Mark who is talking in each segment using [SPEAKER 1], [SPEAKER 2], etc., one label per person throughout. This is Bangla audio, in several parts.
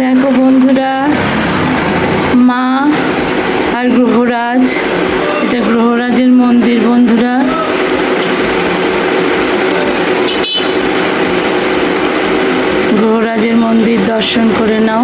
[SPEAKER 1] দেখো বন্ধুরা মা আর গ্রহরাজ এটা গ্রহরাজের মন্দির বন্ধুরা। গ্রহরাজের মন্দির দর্শন করে নাও।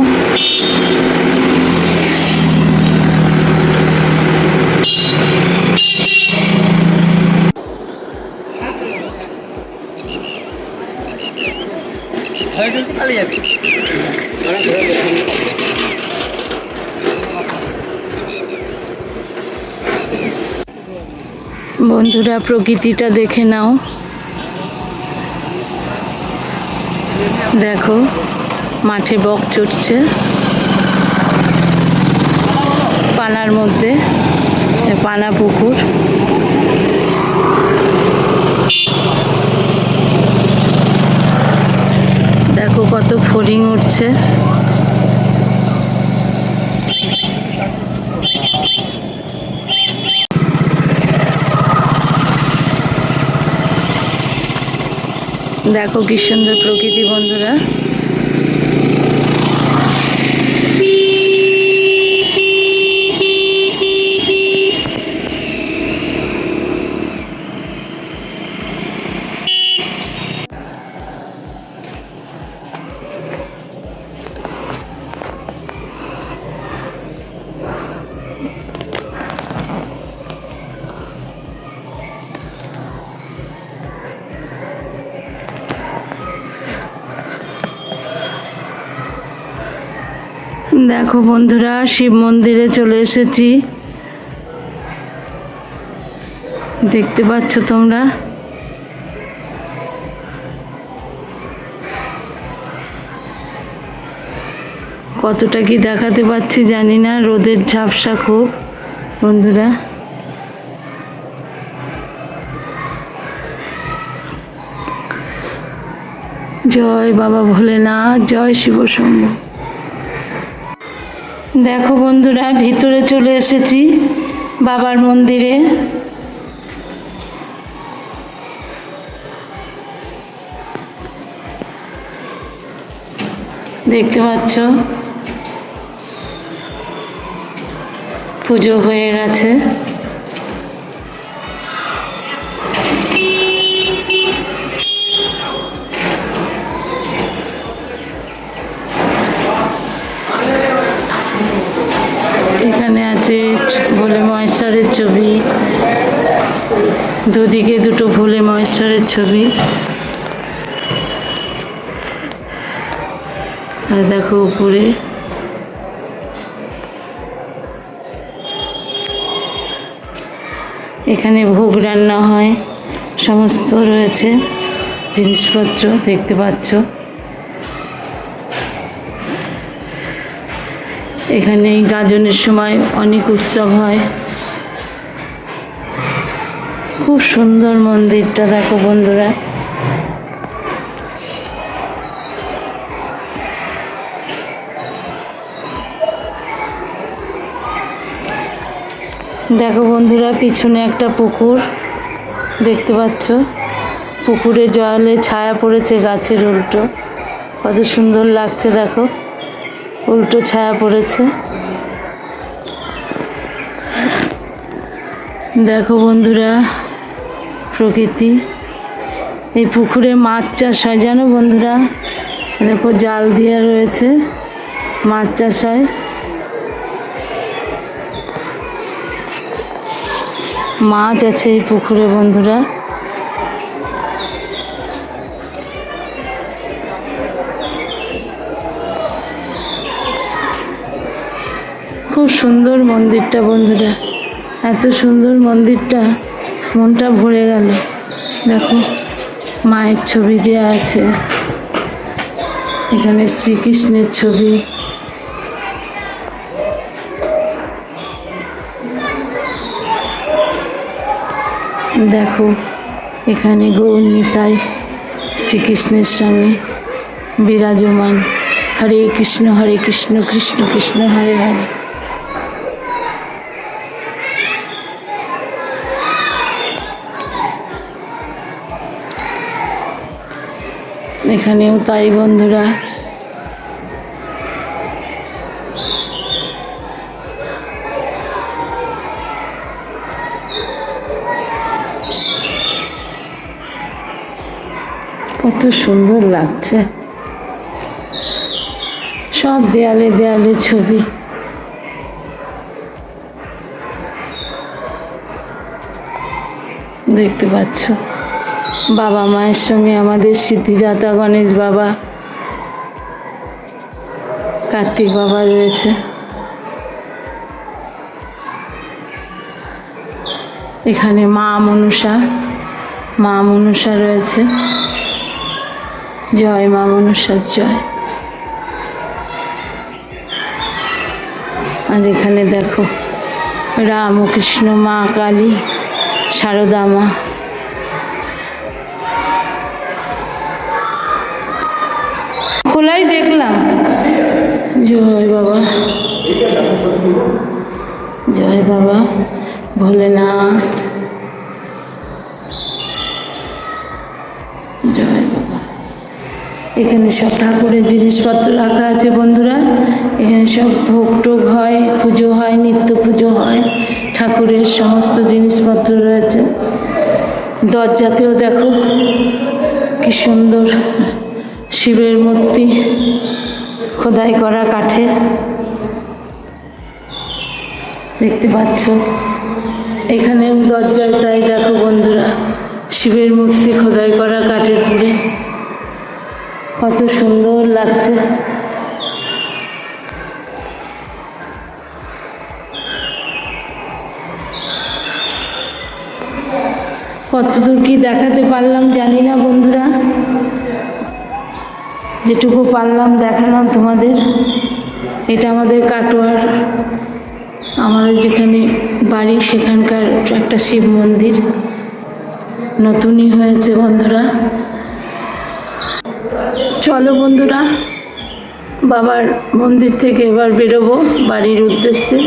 [SPEAKER 1] বন্ধুরা প্রকৃতিটা দেখে নাও। দেখো, মাঠে বক চড়ছে। পানার মধ্যে পানা পুকুর। দেখো কত ফড়িং উঠছে। দেখো কি সুন্দর প্রকৃতি বন্ধুরা। দেখো বন্ধুরা, শিব মন্দিরে চলে এসেছি। দেখতে পাচ্ছ তোমরা? কতটা কি দেখাতে পাচ্ছি জানি না, রোদের ঝাপসা খুব, বন্ধুরা। জয় বাবা ভোলেনাথ, জয় শিব শম্ভু। দেখো বন্ধুরা ভিতরে চলে এসেছি বাবার মন্দিরে। দেখতে পাচ্ছ? পুজো হয়ে গেছে এখানে আছে ভোলে মহেশ্বরের ছবি দুদিকে দুটো ভোলে মহেশ্বরের ছবি। আর দেখো উপরে। এখানে ভোগ রান্না হয়। সমস্ত রয়েছে জিনিসপত্র, দেখতে পাচ্ছ। এখানে গাজনের সময় অনেক উৎসব হয়। খুব সুন্দর মন্দিরটা দেখো বন্ধুরা। দেখো বন্ধুরা, পিছনে একটা পুকুর, দেখতে পাচ্ছ? পুকুরে জলে ছায়া পড়েছে গাছের উল্টো। কত সুন্দর লাগছে দেখো। উল্টো ছায়া পড়েছে। দেখো বন্ধুরা প্রকৃতি। এই পুকুরে মাছ চাষ হয়, জানো বন্ধুরা? দেখো জাল দেওয়া রয়েছে, মাছ চাষ হয়। মাছ আছে এই পুকুরে বন্ধুরা। খুব সুন্দর মন্দিরটা বন্ধুরা। এত সুন্দর মন্দিরটা। মনটা ভরে গেল। দেখো, মায়ের ছবি দেওয়া আছে। এখানে শ্রীকৃষ্ণের ছবি। দেখো, এখানে গৌর নিতাই শ্রীকৃষ্ণের সঙ্গে বিরাজমান। হরে কৃষ্ণ হরে কৃষ্ণ কৃষ্ণ কৃষ্ণ, হরে হরে। এখানেও তাই বন্ধুরা। কত সুন্দর লাগছে। সব দেয়ালে দেয়ালে ছবি। দেখতে পাচ্ছ? বাবা মায়ের সঙ্গে আমাদের সিদ্ধিদাতা গণেশ বাবা, কার্তিক বাবা রয়েছে। এখানে মা মনসা মা মনসা রয়েছে। জয় মা মনসার জয়। আর এখানে দেখো রাম ও কৃষ্ণ মা কালী, সারদা মা। জয় বাবা। জয় বাবা, ভোলেনাথ। জয় বাবা। এখানে সব ঠাকুরের জিনিসপত্র রাখা আছে বন্ধুরা। এখানে সব ভোগ টোগ হয়, পুজো হয়, নিত্য পুজো হয়। ঠাকুরের সমস্ত জিনিসপত্র রয়েছে। দরজাতেও দেখো, কি সুন্দর। শিবের মূর্তি খোদাই করা কাঠে। দেখতে পাচ্ছ? এখানেও দরজায় তাই দেখো বন্ধুরা, শিবের মূর্তি খোদাই করা কাঠের পুরে কত সুন্দর লাগছে। কতদূর কি দেখাতে পারলাম জানি না বন্ধুরা। যেটুকু পারলাম দেখালাম তোমাদের। এটা আমাদের কাটোয়ার, আমাদের যেখানে বাড়ি, সেখানকার একটা শিব মন্দির। নতুনই হয়েছে বন্ধুরা। চলো বন্ধুরা, বাবার মন্দির থেকে এবার বেরোবো বাড়ির উদ্দেশ্যে।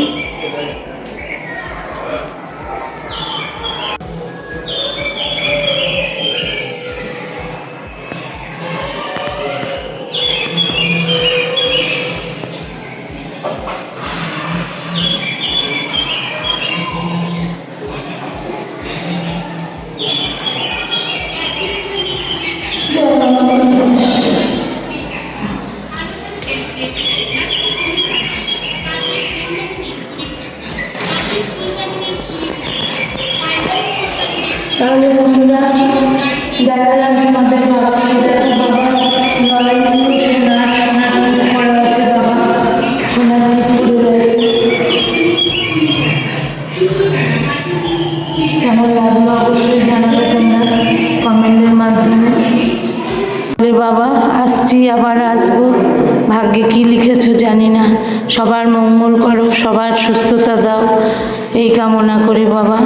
[SPEAKER 1] কেমন লাগল? অবশ্যই কমেন্টের মাধ্যমে। বাবা, আসছি, আবার আসব। ভাগ্যে কি লিখেছো জানি না। সবার মঙ্গল করো, সবার সুস্থতা দাও। এই কামনা করি বাবা।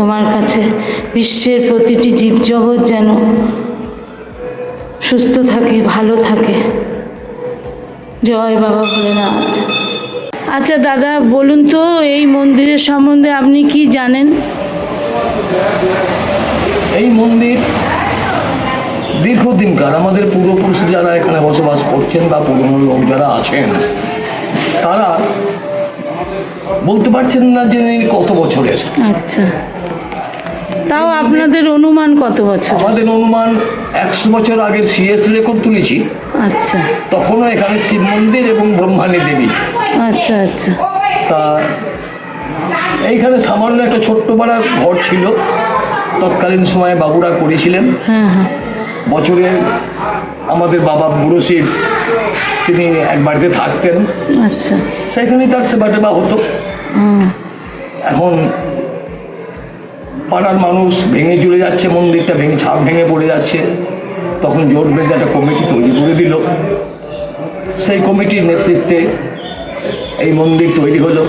[SPEAKER 1] তোমার কাছে বিশ্বের প্রতিটি জীবজগৎ যেন সুস্থ থাকে ভালো থাকে। জয় বাবা ভোলেনাথ। আচ্ছা দাদা বলুন তো এই মন্দিরের সম্বন্ধে আপনি কি জানেন?
[SPEAKER 2] এই মন্দির দীর্ঘদিনকার আমাদের পূর্বপুরুষ যারা এখানে বসবাস করছেন বা পুরনো লোক যারা আছেন তারা বলতে পারছেন না যে কত বছরের।
[SPEAKER 1] আচ্ছা। তাও আপনাদের অনুমান কত বছর?
[SPEAKER 2] আমাদের অনুমান একশো বছর আগের সিএস রেকর্ড তুলেছি।
[SPEAKER 1] আচ্ছা।
[SPEAKER 2] তখনও এখানে শিব মন্দির এবং ব্রহ্মাণী দেবী।
[SPEAKER 1] আচ্ছা আচ্ছা।
[SPEAKER 2] তা এইখানে সামান্য একটা ছোট্ট পাড়া ঘর ছিল। তৎকালীন সময়ে বাবুরা করেছিলেন।
[SPEAKER 1] হ্যাঁ হ্যাঁ।
[SPEAKER 2] বছরে আমাদের বাবা বুড়ো শিব তিনি এক বাড়িতে থাকতেন।
[SPEAKER 1] আচ্ছা।
[SPEAKER 2] সেখানেই তার সেবা টেবা হতো এখন পাড়ার মানুষ ভেঙে চলে যাচ্ছে মন্দিরটা ভেঙে ছাপ ভেঙে পড়ে যাচ্ছে। তখন জোট বেঁধে একটা কমিটি তৈরি করে দিল। সেই কমিটির নেতৃত্বে এই মন্দির তৈরি হলো।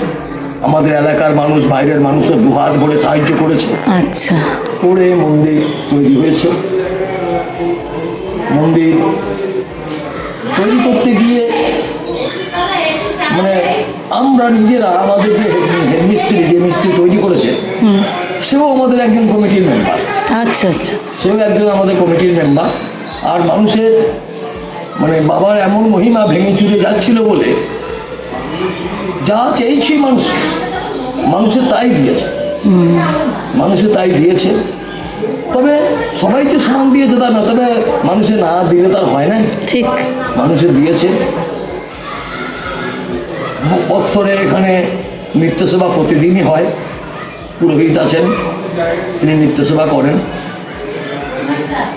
[SPEAKER 2] আমাদের এলাকার মানুষ বাইরের মানুষও দুহাত ভরে সাহায্য করেছে।
[SPEAKER 1] আচ্ছা।
[SPEAKER 2] করে মন্দির তৈরি হয়েছে। মন্দির তৈরি করতে গিয়ে মানে আমরা নিজেরা আমাদের যে মিস্ত্রি যে মিস্ত্রি তৈরি করেছে
[SPEAKER 1] হুম।
[SPEAKER 2] সেও আমাদের একজন কমিটির মেম্বার
[SPEAKER 1] আচ্ছা আচ্ছা।
[SPEAKER 2] সেও একজন আমাদের কমিটির মেম্বার আর মানুষের মানে বাবার এমন মহিমা ভেঙে চুরে যাচ্ছিল বলে যা চেয়েছি মানুষ মানুষের তাই দিয়েছে। মানুষে তাই দিয়েছে। তবে সবাই যে সমান দিয়েছে তা না তবে মানুষে না দিলে তার হয় না
[SPEAKER 1] ঠিক।
[SPEAKER 2] মানুষে দিয়েছে। বৎসরে এখানে নিত্যসেবা প্রতিদিনই হয়। পুরোহিত আছেন তিনি নিত্যসেবা করেন।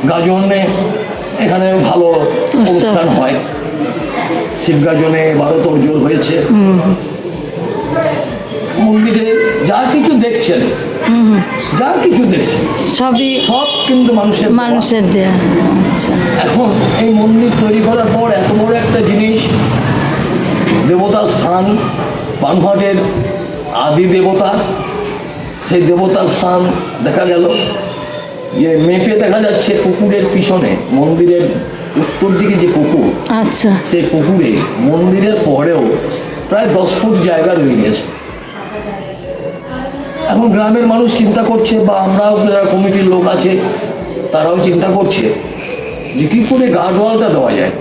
[SPEAKER 2] গাজনে এখানে ভালো অনুষ্ঠান হয়। শিব গাজনে এবারও তোড়জোড় হয়েছে। মন্দিরে যা কিছু দেখছেন। যা কিছু দেখছেন
[SPEAKER 1] সবই
[SPEAKER 2] সব কিন্তু মানুষের।
[SPEAKER 1] মানুষের দেয়া। আচ্ছা।
[SPEAKER 2] এখন এই মন্দির তৈরি করার পর এত বড় একটা জিনিস দেবতার স্থান বানহাটের আদি দেবতা সেই দেবতার স্থান দেখা গেল। যে মেপে দেখা যাচ্ছে পুকুরের পিছনে মন্দিরের উত্তর দিকে যে পুকুর
[SPEAKER 1] আচ্ছা।
[SPEAKER 2] সেই পুকুরে মন্দিরের পরেও প্রায় দশ ফুট জায়গা রয়ে গেছে। এখন গ্রামের মানুষ চিন্তা করছে বা আমরাও যারা কমিটির লোক আছে তারাও চিন্তা করছে যে কী করে গার্ডওয়ালটা দেওয়া যায়।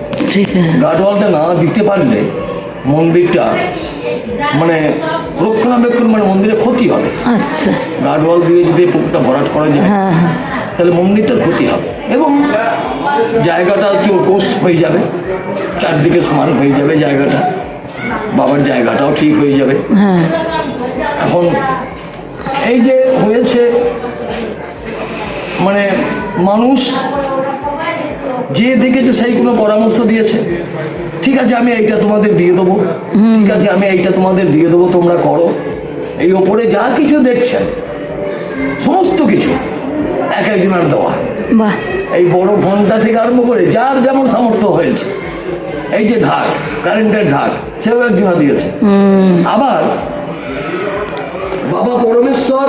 [SPEAKER 2] গার্ডওয়ালটা না দিতে পারলে মন্দিরটা মানে রক্ষণাবেক্ষণ মানে মন্দিরে ক্ষতি হবে।
[SPEAKER 1] আচ্ছা।
[SPEAKER 2] গার্ডওয়াল দিয়ে যদি পুকুরটা ভরাট করা যায়
[SPEAKER 1] হ্যাঁ হ্যাঁ।
[SPEAKER 2] তাহলে মন্দিরটার ক্ষতি হবে এবং জায়গাটা চৌকোষ হয়ে যাবে চারদিকে সমান হয়ে যাবে জায়গাটা বাবার জায়গাটাও ঠিক হয়ে যাবে।
[SPEAKER 1] হ্যাঁ।
[SPEAKER 2] এখন এই যে হয়েছে মানে মানুষ যে দেখেছে সেই কোনো পরামর্শ দিয়েছে। ঠিক আছে আমি এইটা তোমাদের দিয়ে দেবো। ঠিক আছে আমি এইটা তোমাদের দিয়ে দেবো তোমরা করো। এই ওপরে যা কিছু দেখছেন সমস্ত কিছু এক একজনের দেওয়া। এই বড় ঘণ্টা থেকে আরম্ভ করে যার যেমন সামর্থ্য হয়েছে এই যে ঢাক কারেন্টের ঢাক সেও একজনা দিয়েছে। আবার বাবা পরমেশ্বর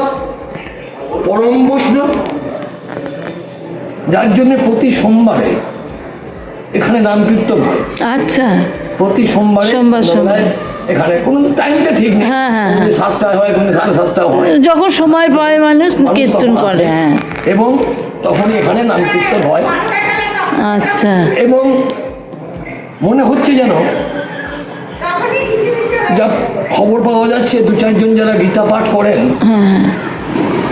[SPEAKER 2] পরম বৈষ্ণব যার জন্য প্রতি সোমবারে এখানে নাম কীর্তন হয়।
[SPEAKER 1] আচ্ছা।
[SPEAKER 2] প্রতি সোমবারে
[SPEAKER 1] সোমবার, সোমবার।
[SPEAKER 2] এখানে কোনো টাইমটা ঠিক নেই।
[SPEAKER 1] হ্যাঁ, হ্যাঁ,
[SPEAKER 2] কোনোদিন সাতটায় হয় কোনো সাড়ে সাতটায় হয়।
[SPEAKER 1] যখন সময় পায় মানুষ কীর্তন
[SPEAKER 2] তখন
[SPEAKER 1] করে হ্যাঁ।
[SPEAKER 2] এবং তখনই এখানে নাম কীর্তন হয়।
[SPEAKER 1] আচ্ছা।
[SPEAKER 2] এবং মনে হচ্ছে যেন যা খবর পাওয়া যাচ্ছে দু চারজন যারা গীতা পাঠ করেন
[SPEAKER 1] হ্যাঁ।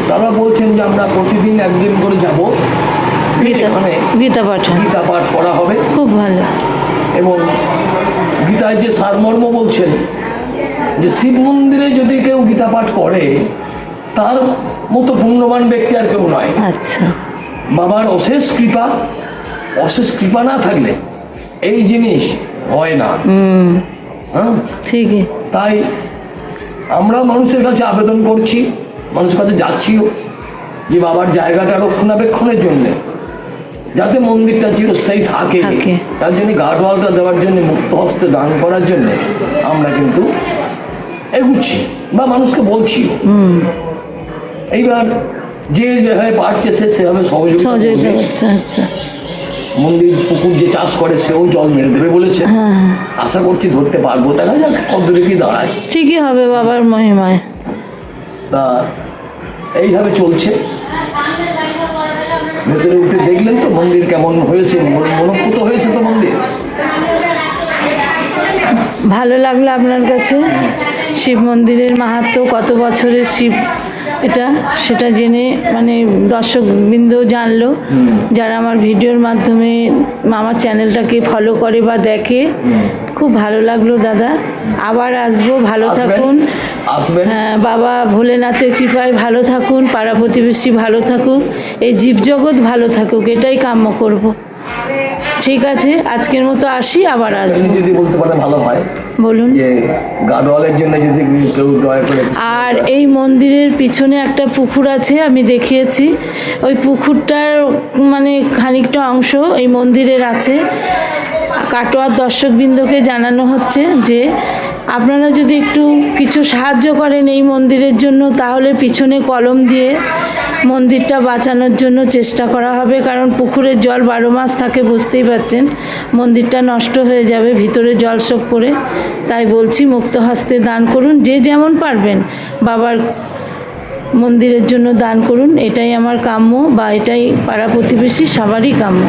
[SPEAKER 2] তারা বলছেন যে আমরা প্রতিদিন একদিন করে যাব।
[SPEAKER 1] গীতা
[SPEAKER 2] এখানে
[SPEAKER 1] গীতা
[SPEAKER 2] পাঠ করা হবে।
[SPEAKER 1] খুব ভালো।
[SPEAKER 2] এবং গীতায় যে সারমর্ম বলছেন যে শিব মন্দিরে যদি কেউ গীতা পাঠ করে তার মতো পুণ্যবান ব্যক্তি আর কেউ নয়।
[SPEAKER 1] আচ্ছা।
[SPEAKER 2] বাবার অশেষ কৃপা অশেষ কৃপা না থাকলে এই জিনিস হয় না।
[SPEAKER 1] হুম।
[SPEAKER 2] হ্যাঁ?
[SPEAKER 1] ঠিকই।
[SPEAKER 2] তাই আমরা মানুষের কাছে আবেদন করছি মানুষের কাছে যাচ্ছিও যে বাবার জায়গাটা রক্ষণাবেক্ষণের জন্যে। যাতে মন্দিরটা চিরস্থায়ী থাকে। তার জন্য গার্ডওয়ালটা দেওয়ার জন্য মুক্ত হস্তে দান করার জন্য আমরা কিন্তু এগুচ্ছি বা মানুষকে বলছিও।
[SPEAKER 1] হুম।
[SPEAKER 2] এইবার যে যেভাবে পারছে সে সেভাবে সহযোগিতা।
[SPEAKER 1] আচ্ছা।
[SPEAKER 2] মন্দির পুকুর যে চাষ করে সেও জল মেরে দেবে বলেছে।
[SPEAKER 1] হ্যাঁ।
[SPEAKER 2] আশা করছি ধরতে পারব। দেখা যাক কত দূরে কি দাঁড়ায়।
[SPEAKER 1] ঠিকই হবে বাবার মহিমায়।
[SPEAKER 2] তা এইভাবে চলছে। ভেতরে উঠে দেখলেন তো মন্দির কেমন হয়েছে মনোভূত হয়েছে তো মন্দির?
[SPEAKER 1] ভালো লাগল আপনার কাছে? শিব মন্দিরের মাহাত্ম, কত বছরের শিব এটা সেটা জেনে মানে দর্শক বিন্দু জানলো যারা আমার ভিডিওর মাধ্যমে আমার চ্যানেলটাকে ফলো করে বা দেখে খুব ভালো লাগল দাদা। আবার আসব ভালো থাকুন। হ্যাঁ, বাবা ভোলেনাথের কৃপায় ভালো থাকুন পাড়া প্রতিবেশী ভালো থাকুক। এই জীবজগৎ ভালো থাকুক এটাই কাম্য করব। ঠিক আছে আজকের মতো আসি আবার আসব।
[SPEAKER 2] যদি বলতে পারেন ভালো হয়
[SPEAKER 1] বলুন।
[SPEAKER 2] যে গার্ডওয়ালের জন্য যদি কেউ দয়া করে
[SPEAKER 1] আর এই মন্দিরের পিছনে একটা পুকুর আছে আমি দেখিয়েছি। ওই পুকুরটার মানে খানিকটা অংশ এই মন্দিরের আছে। কাটোয়ার দর্শকবৃন্দকে জানানো হচ্ছে যে আপনারা যদি একটু কিছু সাহায্য করেন এই মন্দিরের জন্য, তাহলে পিছনে কলম দিয়ে মন্দিরটা বাঁচানোর জন্য চেষ্টা করা হবে, কারণ পুকুরের জল বারো মাস থাকে, বুঝতেই পারছেন। মন্দিরটা নষ্ট হয়ে যাবে, ভিতরে জল সব করে তাই বলছি, মুক্ত হস্তে দান করুন, যে যেমন পারবেন। বাবার মন্দিরের জন্য দান করুন, এটাই আমার কাম্য বা এটাই পাড়া প্রতিবেশী সবারই কাম্য।